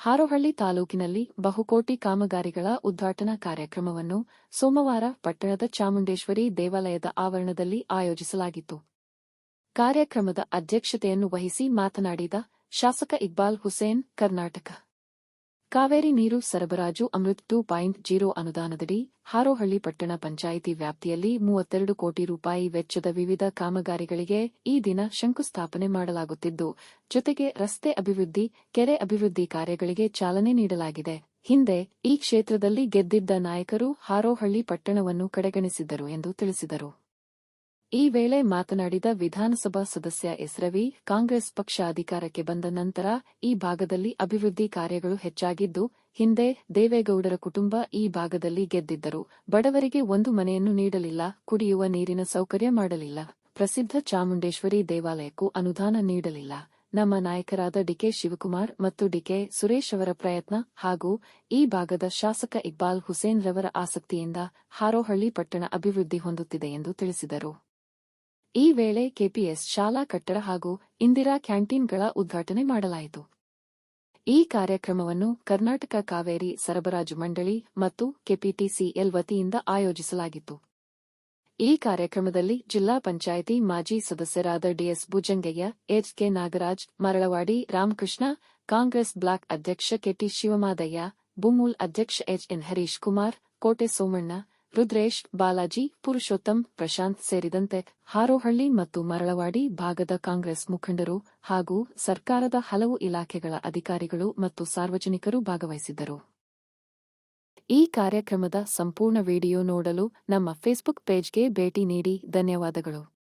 ಹಾರೋಹಳ್ಳಿ ತಾಲೂಕಿನಲ್ಲಿ ಬಹುಕೋಟಿ ಕಾಮಗಾರಿಗಳ ಉದ್ಘಾಟನಾ ಕಾರ್ಯಕ್ರಮವನ್ನು ಸೋಮವಾರ ಪಟ್ಟಣದ ಚಾಮುಂಡೇಶ್ವರಿ ದೇವಾಲಯದ ಆವರಣದಲ್ಲಿ ಆಯೋಜಿಸಲಾಗಿತ್ತು. ಕಾರ್ಯಕ್ರಮದ ಅಧ್ಯಕ್ಷತೆಯನ್ನು ವಹಿಸಿ ಮಾತನಾಡಿದ ಶಾಸಕ ಇಕ್ಬಾಲ್ ಹುಸೇನ್, ಕರ್ನಾಟಕ. ಕಾವೇರಿ ನೀರು ಸರಬರಾಜು ಅಮೃತ್ ಟೂ ಪಾಯಿಂಟ್ ಜೀರೋ ಅನುದಾನದಡಿ ಹಾರೋಹಳ್ಳಿ ಪಟ್ಟಣ ಪಂಚಾಯಿತಿ ವ್ಯಾಪ್ತಿಯಲ್ಲಿ ಮೂವತ್ತೆರಡು ಕೋಟಿ ರೂಪಾಯಿ ವೆಚ್ಚದ ವಿವಿಧ ಕಾಮಗಾರಿಗಳಿಗೆ ಈ ದಿನ ಶಂಕುಸ್ಥಾಪನೆ ಮಾಡಲಾಗುತ್ತಿದ್ದು, ಜೊತೆಗೆ ರಸ್ತೆ ಅಭಿವೃದ್ಧಿ, ಕೆರೆ ಅಭಿವೃದ್ಧಿ ಕಾರ್ಯಗಳಿಗೆ ಚಾಲನೆ ನೀಡಲಾಗಿದೆ. ಹಿಂದೆ ಈ ಕ್ಷೇತ್ರದಲ್ಲಿ ಗೆದ್ದಿದ್ದ ನಾಯಕರು ಹಾರೋಹಳ್ಳಿ ಪಟ್ಟಣವನ್ನು ಕಡೆಗಣಿಸಿದ್ದರು ಎಂದು ತಿಳಿಸಿದರು. ಈ ವೇಳೆ ಮಾತನಾಡಿದ ವಿಧಾನಸಭಾ ಸದಸ್ಯ ಎಸ್. ರವಿ, ಕಾಂಗ್ರೆಸ್ ಪಕ್ಷ ಅಧಿಕಾರಕ್ಕೆ ಬಂದ ನಂತರ ಈ ಭಾಗದಲ್ಲಿ ಅಭಿವೃದ್ಧಿ ಕಾರ್ಯಗಳು ಹೆಚ್ಚಾಗಿದ್ದು, ಹಿಂದೆ ದೇವೇಗೌಡರ ಕುಟುಂಬ ಈ ಭಾಗದಲ್ಲಿ ಗೆದ್ದಿದ್ದರು. ಬಡವರಿಗೆ ಒಂದು ಮನೆಯನ್ನು ನೀಡಲಿಲ್ಲ, ಕುಡಿಯುವ ನೀರಿನ ಸೌಕರ್ಯ ಮಾಡಲಿಲ್ಲ. ಪ್ರಸಿದ್ಧ ಚಾಮುಂಡೇಶ್ವರಿ ದೇವಾಲಯಕ್ಕೂ ಅನುದಾನ ನೀಡಲಿಲ್ಲ. ನಮ್ಮ ನಾಯಕರಾದ ಡಿಕೆ ಶಿವಕುಮಾರ್ ಮತ್ತು ಡಿಕೆ ಸುರೇಶ್ ಅವರ ಪ್ರಯತ್ನ ಹಾಗೂ ಈ ಭಾಗದ ಶಾಸಕ ಇಕ್ಬಾಲ್ ಹುಸೇನ್ ರವರ ಆಸಕ್ತಿಯಿಂದ ಹಾರೋಹಳ್ಳಿ ಪಟ್ಟಣ ಅಭಿವೃದ್ಧಿ ಹೊಂದುತ್ತಿದೆ ಎಂದು ತಿಳಿಸಿದರು. ಈ ವೇಳೆ ಕೆಪಿಎಸ್ ಶಾಲಾ ಕಟ್ಟಡ ಹಾಗೂ ಇಂದಿರಾ ಕ್ಯಾಂಟೀನ್ಗಳ ಉದ್ಘಾಟನೆ ಮಾಡಲಾಯಿತು. ಈ ಕಾರ್ಯಕ್ರಮವನ್ನು ಕರ್ನಾಟಕ ಕಾವೇರಿ ಸರಬರಾಜು ಮಂಡಳಿ ಮತ್ತು ಕೆಪಿಟಿಸಿಎಲ್ ವತಿಯಿಂದ ಆಯೋಜಿಸಲಾಗಿತ್ತು. ಈ ಕಾರ್ಯಕ್ರಮದಲ್ಲಿ ಜಿಲ್ಲಾ ಪಂಚಾಯಿತಿ ಮಾಜಿ ಸದಸ್ಯರಾದ DS Bhujangaiah H K Nagaraj, Maralavadi Ramakrishna, Congress block ಅಧ್ಯಕ್ಷ ಕೆಟಿ ಶಿವಮಾದಯ್ಯ ಬುಮೂಲ್ ಅಧ್ಯಕ್ಷ ಎಚ್ ಎನ್ ಹರೀಶ್ ಕುಮಾರ್ ಕೋಟೆ ಸೋಮಣ್ಣ ರುದ್ರೇಶ್, ಬಾಲಾಜಿ, ಪುರುಷೋತ್ತಮ್, ಪ್ರಶಾಂತ್ ಸೇರಿದಂತೆ ಹಾರೋಹಳ್ಳಿ ಮತ್ತು ಮರಳವಾಡಿ ಭಾಗದ ಕಾಂಗ್ರೆಸ್ ಮುಖಂಡರು ಹಾಗೂ ಸರ್ಕಾರದ ಹಲವು ಇಲಾಖೆಗಳ ಅಧಿಕಾರಿಗಳು ಮತ್ತು ಸಾರ್ವಜನಿಕರು ಭಾಗವಹಿಸಿದ್ದರು. ಈ ಕಾರ್ಯಕ್ರಮದ ಸಂಪೂರ್ಣ ವಿಡಿಯೋ ನೋಡಲು ನಮ್ಮ ಫೇಸ್ಬುಕ್ ಪೇಜ್ಗೆ ಭೇಟಿ ನೀಡಿ, ಧನ್ಯವಾದಗಳು.